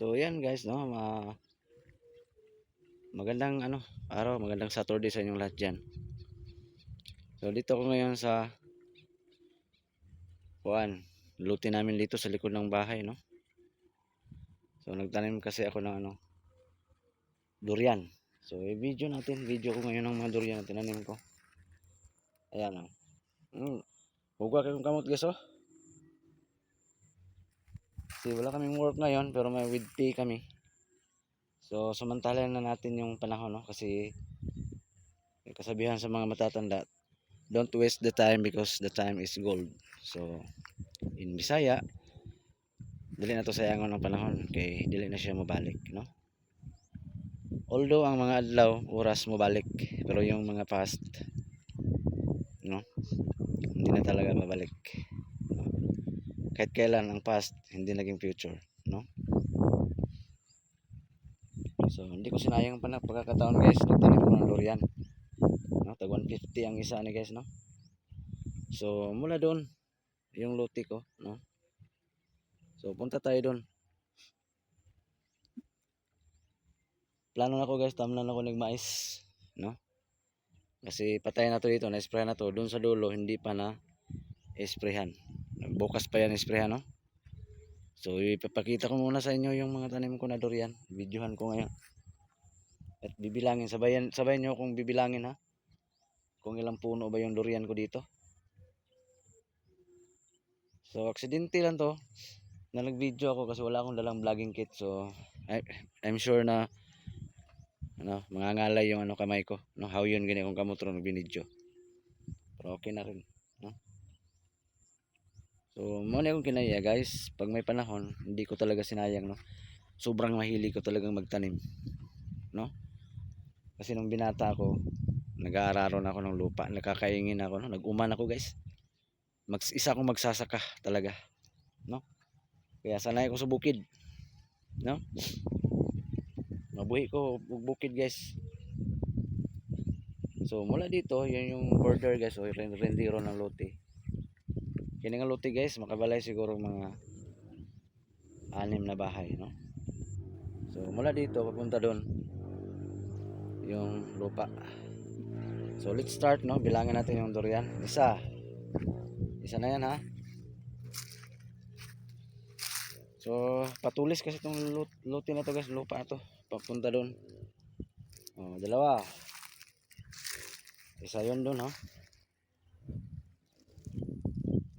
So yan guys no, ma magandang ano, araw, magandang Saturday sa inyong lahat diyan. So dito ako ngayon sa kuan, luti namin dito sa likod ng bahay no. So nagtanim kasi ako ng ano durian. So i-video natin, video ko ngayon ng mga durian na tinanim ko. Ayan oh. Mm. Huwag kayong kamot guys oh. Kasi wala kaming work ngayon pero may with pay kami. So samantalan na natin yung panahon no kasi kasabihan sa mga matatanda don't waste the time because the time is gold. So in Bisaya dili na to sayangon ng panahon kay dili na siya mabalik no. Although ang mga adlaw oras mabalik pero yung mga past no hindi na talaga mabalik kahit kailan ang past hindi naging future no? So hindi ko sinayang pa na pagkakataon guys nagtanim ko ng durian no? Tag 150 ang isa ni guys no? So mula doon yung luti ko no? So punta tayo doon. Plano na ko guys tamnan ako nagmais no? Kasi patay na to dito na spray na to. Doon sa dulo hindi pa na isprayhan bukas pa yan isprayhan no? So ipapakita ko muna sa inyo yung mga tanim ko na durian. Videohan ko ngayon. At bibilangin. Sabayan sabayan nyo kung bibilangin ha? Kung ilang puno ba yung durian ko dito. So aksidente lang to. Na nag video ako kasi wala akong dalang vlogging kit. So I, I'm sure na ano, mangangalay yung ano kamay ko. No how yun gani kung kamotro nagbinidyo pero okay na rin so mo na akong kinaya guys. Pag may panahon hindi ko talaga sinayang no? Sobrang mahilig ko talagang magtanim no? Kasi nung binata ako nag-aararon ako ng lupa nakakaingin ako no? Nag-uman ako guys. Mag isa akong magsasaka talaga no? Kaya sanay ako sa bukid no? Mabuhi ko bukid guys. So mula dito yun yung border guys. O yung rendiro ng lote kini nga lote guys. Makabalay siguro mga anim na bahay no? So mula dito papunta doon yung lupa. So let's start no? Bilangin natin yung durian. Isa. Isa na yan ha? So patulis kasi itong lut- lote na to guys. Lupa to. Papunta doon oh, dalawa. Isa yun doon ha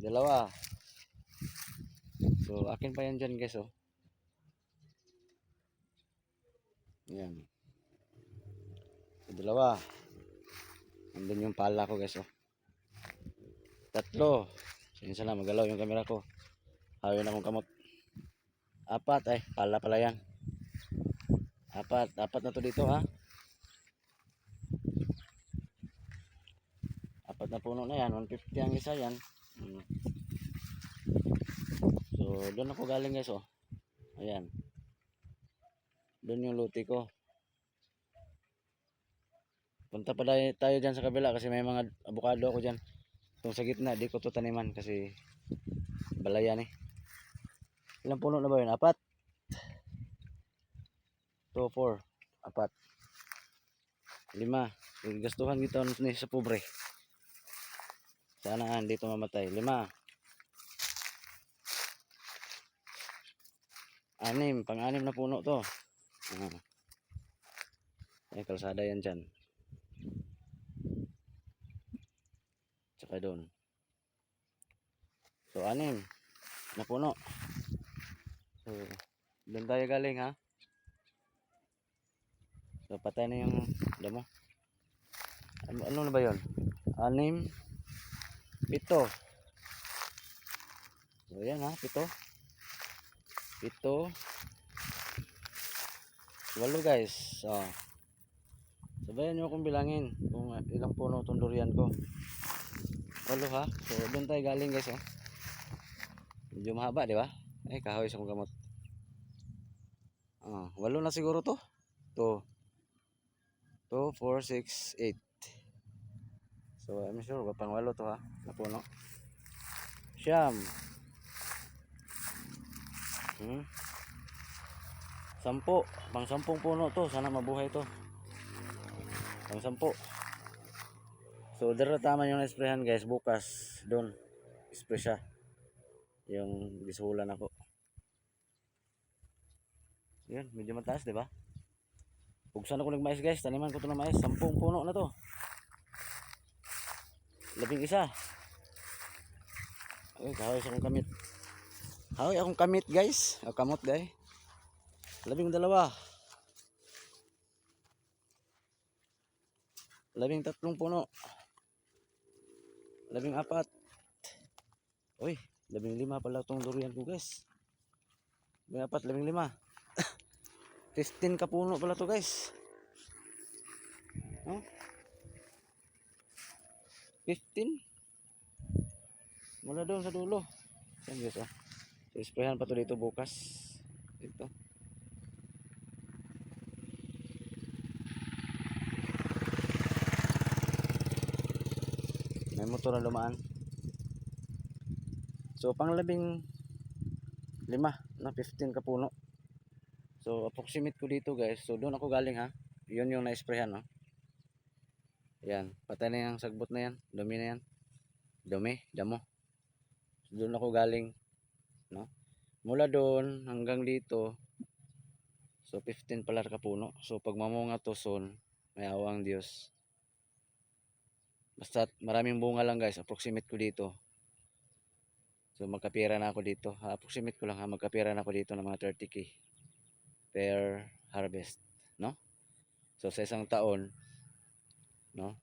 dalawa. So akin pa yan dyan guys oh. Yan so, dalawa. Andun yung pala ko guys oh. Tatlo. Sinsa na magalaw yung camera ko. Hawin akong kamot. Apat. Ay pala pala yan. Apat, apat na to dito ha. Apat na puno na yan, 150 ang isa yan. So, doon ako galing guys oh. Ayan. Doon yung luti ko. Punta pa tayo, dyan sa kabila kasi may mga avocado ako dyan. Itong sa gitna, di ko to taniman kasi balayan eh. Ilang puno na ba yun? Apat? 2, 4, apat. Lima. Gastuhan kita ni sa pobre. Sana nga hindi mamatay. Lima. Anim. Pang-anim na puno to. Ah. Ay, kalsada yan dyan. Tsaka doon. So, anim. Na puno. So, doon tayo galing ha. So patay na yung damo. Ano, ano na ba 'yon? Anim, pito. So yan ha, pito. Pito. Walo guys. So. Sabayan nyo akong bilangin kung ilang puno itong durian ko. Walo ha. So doon tayo galing guys oh. Medyo mahaba di ba? Ay kahoy sa gamot. Ah, walo na siguro to. To. 2, 4, 6, 8. So, I'm sure, pang walo to ha, na puno. Hmm? Sampo. Pang sampung puno to. Sana mabuhay to. Pang sampo. So, dara tama yung na-sprayhan guys. Bukas, doon. Spray siya. Yung gisulan ako. Yan, medyo mataas, di ba? Buksan ako ng mais guys. Taniman ko to ng mais. Sampung puno na to. Labing isa. Ay, kahoy akong kamit. Kahoy akong kamit guys. O kamot guys. Labing dalawa. Labing tatlong puno. Labing apat. Uy, labing lima pala itong durian ko guys. Labing apat, labing lima. 15 ka puno pala to guys. Oh. 15. Mula doon sa dulo. Yan guys oh. So, isprayan pa to dito bukas. Dito. May motor na lumaan. So, panglabing lima na 15 ka puno. So, approximate ko dito guys. So, doon ako galing ha. Yun yung na-sprayhan. Yan. Patay na yung sagbot na yan. Dumi na yan. Dumi. Damo. So, doon ako galing. No. Mula doon hanggang dito. So, 15 pala ka puno. So, pag mamunga to soon, may awang Diyos. Basta maraming bunga lang guys. Approximate ko dito. So, magkapira na ako dito. Ha, approximate ko lang ha. Magkapira na ako dito ng mga 30k per harvest, no? So sa isang taon, no?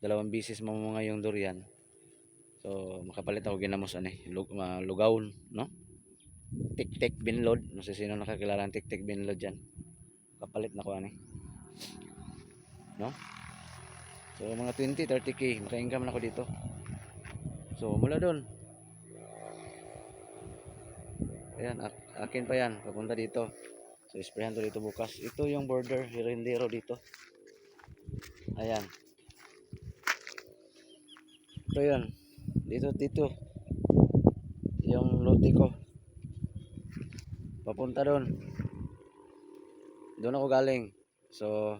Dalawang bisis mamunga yung durian. So makapalit ako ginamos ani, lug, uh, lugawon, no? Tik-tik binlod, no sé sino nakakilala ng tik-tik binlod diyan. Kapalit na ko ani. No? So mga 20, 30k, maka-income na ako dito. So mula doon, Ayan, ak- akin pa yan, papunta dito. So, isprayan to dito bukas. Ito yung border, hirindero dito. Ayan. Ito yun. Dito, dito. Yung lote ko. Papunta doon. Doon ako galing. So,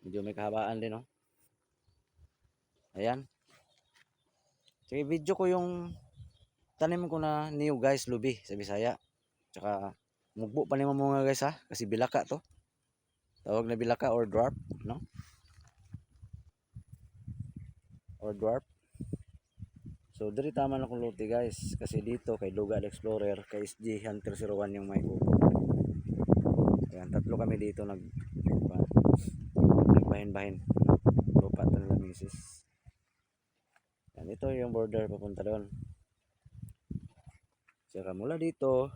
medyo may kahabaan din, no? Ayan. Sige, video ko yung tanim ko na niyo guys, lubi sa Bisaya. Tsaka, mugbo pa ni mga guys ha, kasi bilaka to. Tawag na bilaka or dwarf, no? Or dwarf. So, diri tama na kong lote guys. Kasi dito, kay Lugal Explorer, kay SG Hunter 01 yung may upo. Ayan, tatlo kami dito nag nagbahin-bahin. Lupa to nila misis. Yan, ito yung border papunta doon. Saka mula dito,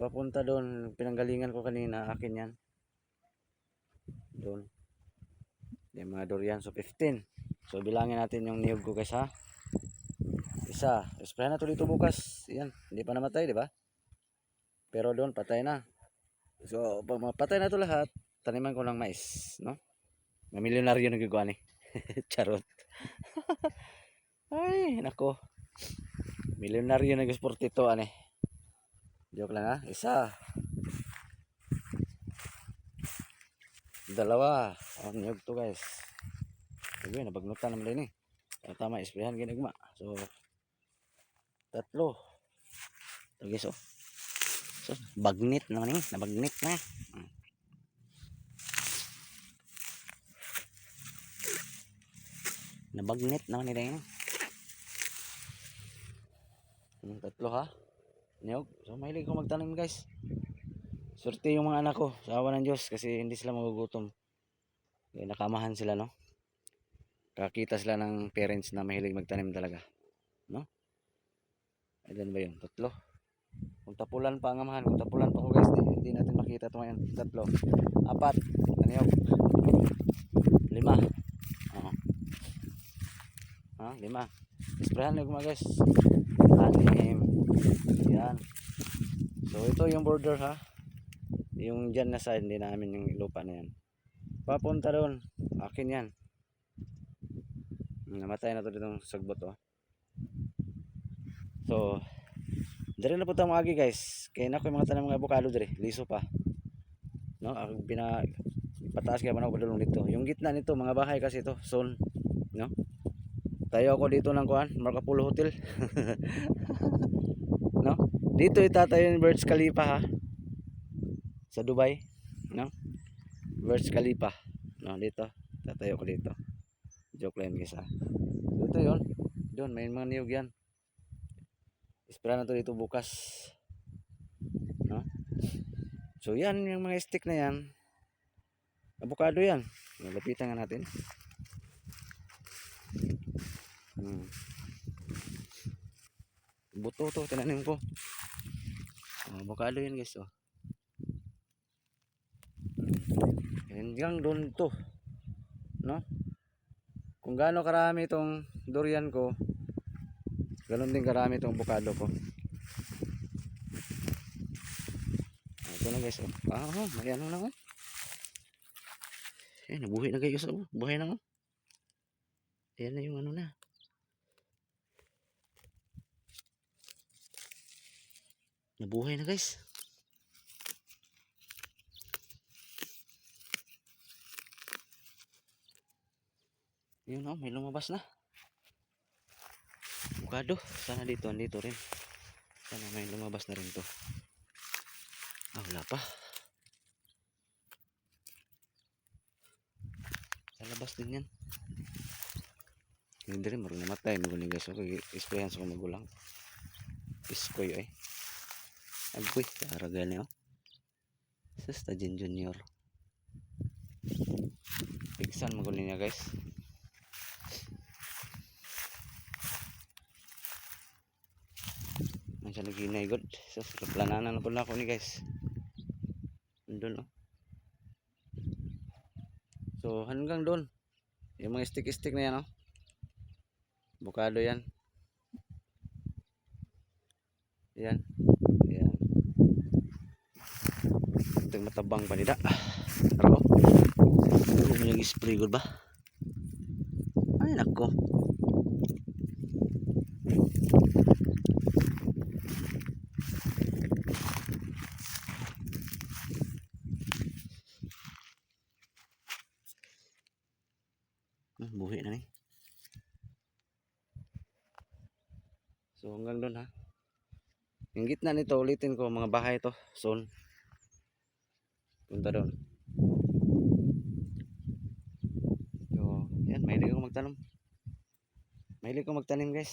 papunta doon, pinanggalingan ko kanina, akin yan. Doon. Yung mga durian, so 15. So bilangin natin yung niyog ko guys ha. Isa, sprayan na to dito bukas. Yan, hindi pa namatay, di ba? Pero doon, patay na. So, pag mapatay na to lahat, taniman ko ng mais, no? May milyonaryo nagagawa ni. Charot. Ay, nako. Milyonaryo na gusporte ito, ane. Joke lang ha. Isa. Dalawa. Oh, niyog to guys. Sabi, nabagnutan naman din eh. Ah, tama, isprayan ginagma. So, tatlo. Ito guys, oh. So, bagnit naman eh. Nabagnit na. Hmm. Nabagnit naman nila yun. Yung tatlo ha. Niyog. So mahilig ko magtanim guys. Swerte yung mga anak ko. Sa awa ng Diyos. Kasi hindi sila magugutom. Kaya nakamahan sila no. Kakita sila ng parents na mahilig magtanim talaga. No? Ilan ba yun? Tatlo. Kung tapulan pa ang amahan. Kung tapulan pa ko guys. Di, hindi natin makita ito ngayon. Tatlo. Apat. Niyog. Lima. Oo. Ha? Lima. Isprahan nyo mga guys. Anim. Yan. So ito yung border ha. Yung dyan na side, hindi namin yung lupa na yan. Papunta doon. Akin yan. Namatay na to ditong sagbot oh. So, Dire na po tayo mga guys. Kaya na ko yung mga tanong mga avocado dire. Liso pa. No, ang pina pataas kaya man ako padulong dito. Yung gitna nito mga bahay kasi ito, zone, no? Tayo ako dito ng kuan, Marcapulo Hotel. no? Dito itatayo yung Burj Khalifa ha. Sa Dubai, no? Burj Khalifa. No, dito. Tatayo ko dito. Joke lang guys ha. Dito yon. Doon, may mga niyog yan. Ispera na to dito bukas. No? So yan, yung mga stick na yan. Avocado yan. Lapitan nga natin. Hmm. Buto to, tinanim ko. Oh, avocado yan guys. Oh. Hanggang doon to. No? Kung gaano karami itong durian ko, ganun din karami itong avocado ko. Ah, Ito na guys. Oh. Ah, oh, may ano na oh. Eh, nabuhay na guys. Oh. Buhay na oh. Ayan na yung ano na. Nabuhay na guys. Yun oh, may lumabas na. Bukado. Sana dito, andito rin. Sana may lumabas na rin to. Ah, wala pa. Sa labas din yan. Hindi rin, marunong namatay. Maguling guys. Okay, isprayan sa magulang. Iskoy ay. Agoy, karagal niyo. Sa Stajin Junior. Piksan maguling niya guys. Ang siya naghinay god. So, sa plananan na pala ako ni guys. Doon no. So, hanggang doon. Yung mga stick-stick na yan oh. Bukado yan. Yan. Yan. Ito yung matabang panida. Pero, ano mo nag-spray god ba? Ay, nako. Buhi na ni. So hanggang doon ha. Yung gitna nito ulitin ko mga bahay to, zone. Punta doon. So, yan, mahilig ako magtanim. Mahilig ako magtanim, guys.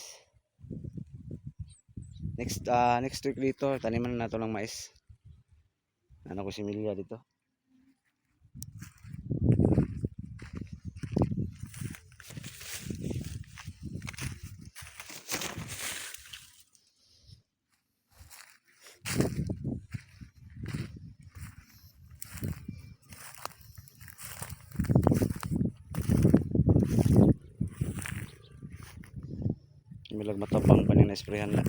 Next ah next week dito, taniman na to ng mais. Ano ko si Milia dito. Milag matabang pa ni na-sprayhan na.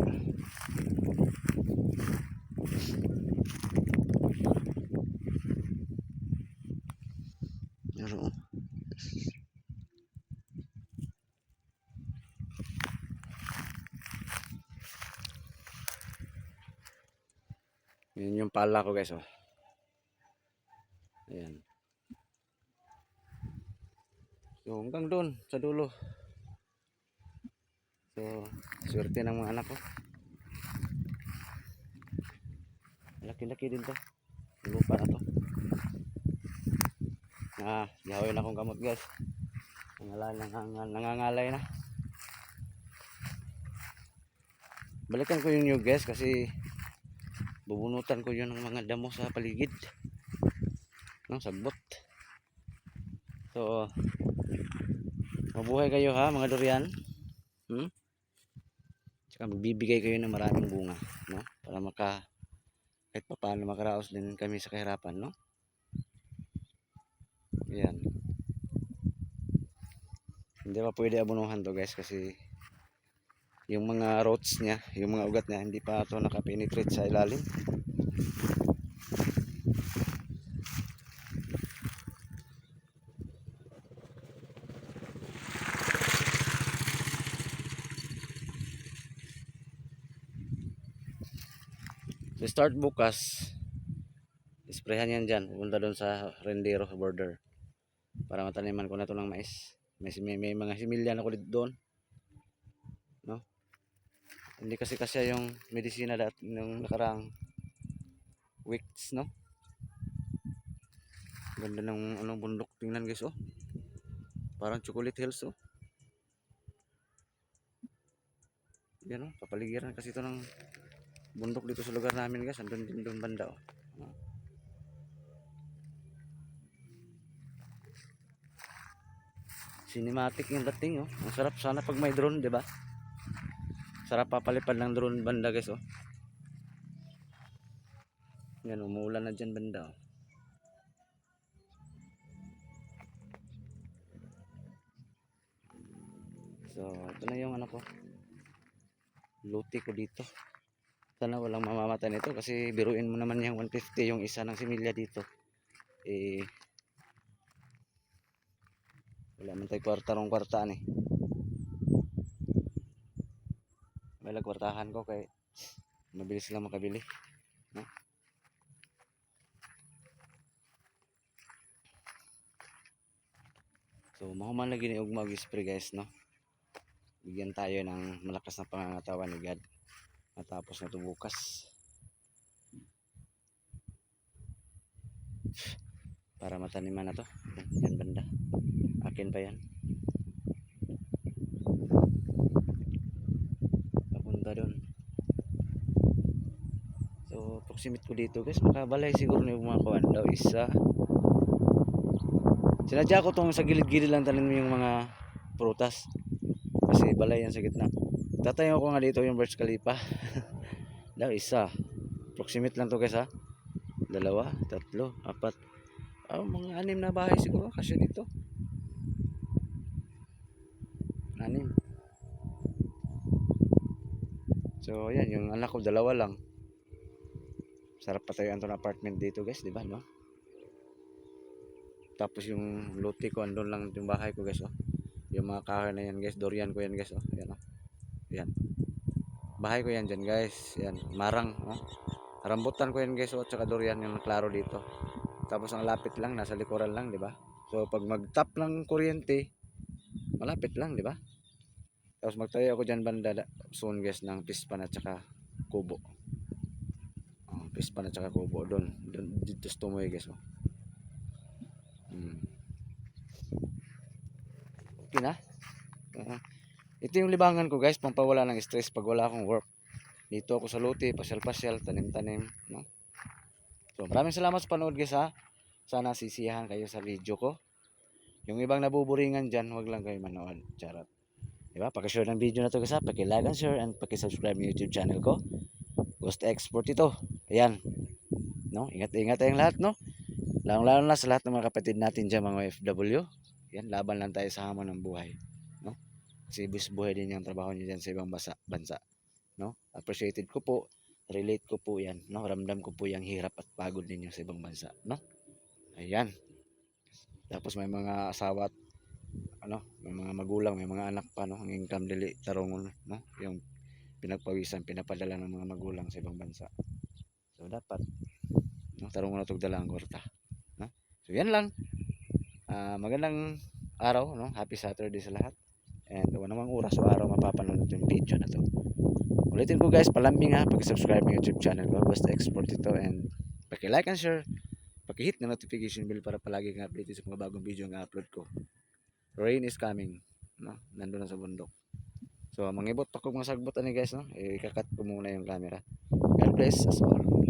Pero, Yun yung pala ko guys oh. Ayan. So hanggang doon sa dulo. So, swerte ng mga anak ko. Laki-laki din to. Lupa na to. Ah, gawin akong gamot guys. Nangalay, nangangal, nangangalay na. Balikan ko yung new guys kasi bubunutan ko yun ng mga damo sa paligid. No, sagbot. So, mabuhay kayo ha mga durian. Hmm? Tsaka magbibigay kayo ng maraming bunga, no? Para maka kahit pa paano makaraos din kami sa kahirapan, no? Yan. Hindi pa pwede abunuhan to guys kasi yung mga roots niya, yung mga ugat niya hindi pa ito nakapenetrate sa ilalim. So start bukas, isprehan yan dyan. Pupunta doon sa Rendero border. Para mataniman ko na to ng mais. May, may, may mga similyan ako doon. Hindi kasi kasi yung medisina dat nung nakarang weeks, no? Ganda ng ano, bundok. Tingnan guys, oh. Parang chocolate hills, oh. Yan, oh. Kapaligiran kasi ito ng bundok dito sa lugar namin, guys. Andun din doon banda. Oh. Cinematic yung dating, oh. Ang sarap sana pag may drone, di ba? Sarap papalipad ng drone banda, guys, oh. Yan, umuulan na dyan banda, oh. So, ito na yung ano ko. Luti ko dito. Sana walang mamamatay nito kasi biruin mo naman yung 150 yung isa ng similya dito. Eh, wala man tayo kwarta rong kwartaan eh. May kwartahan ko kay mabilis lang makabili. No? So, mahuman lagi ni og mag-spray guys, no? Bigyan tayo ng malakas na pangangatawan ni God. Matapos na ito bukas. Para mataniman na to. Yan banda. Akin pa yan. Papunta doon. So, proximate ko dito guys. Makabalay siguro na yung mga kawan daw. Isa. Sinadya ko tong sa gilid-gilid lang tanin mo yung mga prutas. Kasi balay yan sa gitna. Tatayo ko nga dito yung Burj Khalifa. Daw isa. Proximate lang to guys ha. Dalawa, tatlo, apat. Oh, mga anim na bahay siguro kasi dito. Anim. So, yan, yung anak ko dalawa lang. Sarap patayuan to ng apartment dito guys, di ba, no? Tapos yung lote ko, andun lang yung bahay ko guys, oh. Yung mga kahoy na yan guys, durian ko yan guys, oh. Ayan, oh. Ayan. Bahay ko yan dyan guys. Ayan, marang, oh. Rambutan ko yan guys, oh, tsaka durian yung klaro dito. Tapos ang lapit lang, nasa likuran lang, di ba? So pag mag-tap ng kuryente, malapit lang, di ba? Tapos magtayo ako dyan banda da- soon guys ng pispan at saka kubo. Oh, pispan at saka kubo doon. Doon dito sa tumoy guys, oh. Hmm. Okay na. Oo. ito yung libangan ko guys, pampawala ng stress pag wala akong work. Dito ako sa lote, pasyal-pasyal, tanim-tanim, no? So, maraming salamat sa panood guys ha. Sana sisiyahan kayo sa video ko. Yung ibang nabuburingan dyan, wag lang kayo manood. Charot. Diba? Pakishare ng video na to guys ha. Pakilike and share and pakisubscribe ng YouTube channel ko. Ghost Export ito. Ayan. No? Ingat-ingat tayong lahat, no? Lalo-lalo na sa lahat ng mga kapatid natin dyan, mga OFW. Yan, laban lang tayo sa hamon ng buhay. No? Kasi ibus buhay din yung trabaho nyo dyan sa ibang basa, bansa. No? Appreciated ko po. Relate ko po yan. No? Ramdam ko po yung hirap at pagod ninyo sa ibang bansa. No? Ayan. Tapos may mga asawa at ano, may mga magulang, may mga anak pa, no? Ang income dili tarong, no? Yung pinagpawisan, pinapadala ng mga magulang sa ibang bansa. So, dapat, no? Tarong na itong dalang kwarta. No? So, yan lang. Ah, magandang araw, no? Happy Saturday sa lahat. And kung namang oras o araw mapapanood yung video na to. Ulitin ko guys, palambing ha, pag-subscribe ng YouTube channel ko, basta export ito and paki-like and share, paki-hit na notification bell para palagi kang updated sa mga bagong video na upload ko. Rain is coming, no? Nandun na sa bundok. So, mangibot pa kung mga sagbot ani guys, no? Ikakat ko muna yung camera. God bless us all.